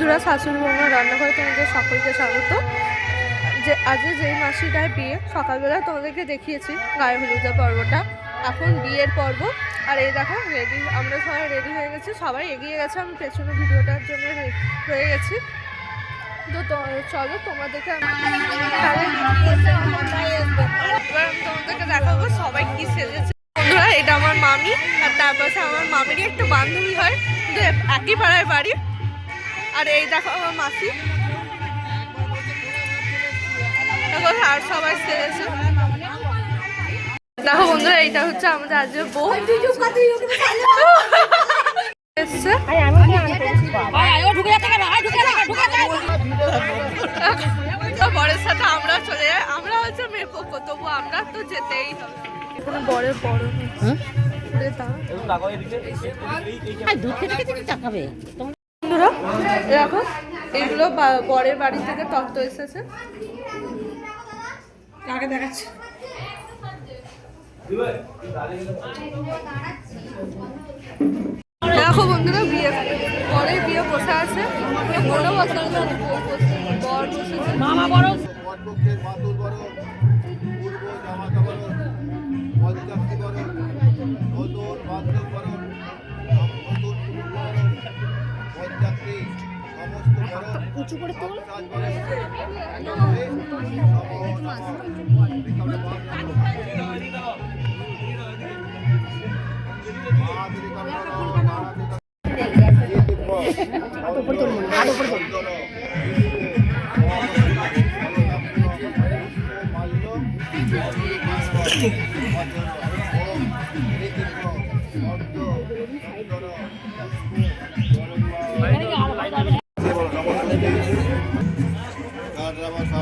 বন্ধুরা, শাশুড়ি বৌমা, রান্নাঘরে তোমাদের সকলকে স্বাগত। যে আজ যেই মাসিটার বিয়ে, সকালবেলা তোমাদেরকে দেখিয়েছি গায়ে হলুদের পর্বটা। এখন বিয়ের পর্ব। আর এই দেখো রেডি আমরা সবাই রেডি হয়ে গেছি। সবাই এগিয়ে গেছে, আমি পেছনে ভিডিওটার জন্য রয়ে গেছি। তো চলো তোমাদেরকে এবার আমি তোমাদেরকে দেখাবো সবাই কি সেজেছে। বন্ধুরা, এটা আমার মামি, আর তার পাশে আমার মামিরই একটা বান্ধবী হয়। একই পাড়ায় বাড়ি। আর এই দেখো আমার মাসি। আর সবাই সেরেছে। দেখো বন্ধুরা এইটা হচ্ছে আমাদের আজকে বউ। এসছে। বরের সাথে আমরা চলে যাই। আমরা হচ্ছে মেয়ে পক্ষ তবু আমরা তো যেতেই হবে। এখানে বরের বড় বন্ধুরা দেখো এগুলো বরের বাড়ি থেকে তত্ত্ব এসেছে। কাকে দেখাচ্ছে। দেখো বন্ধুরা বিয়ে পরে বিয়ে বসে আছে। কোনো বসে বর বসেছে। মামা বড়। সমস্ত বরণ উঁচু করে তোল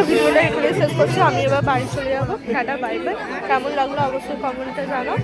ভিডিওটা এখানে শেষ করছি আমি এবার বাড়ি চলে যাব টাটা বাই বাই কেমন লাগল অবশ্যই কমেন্টে জানাও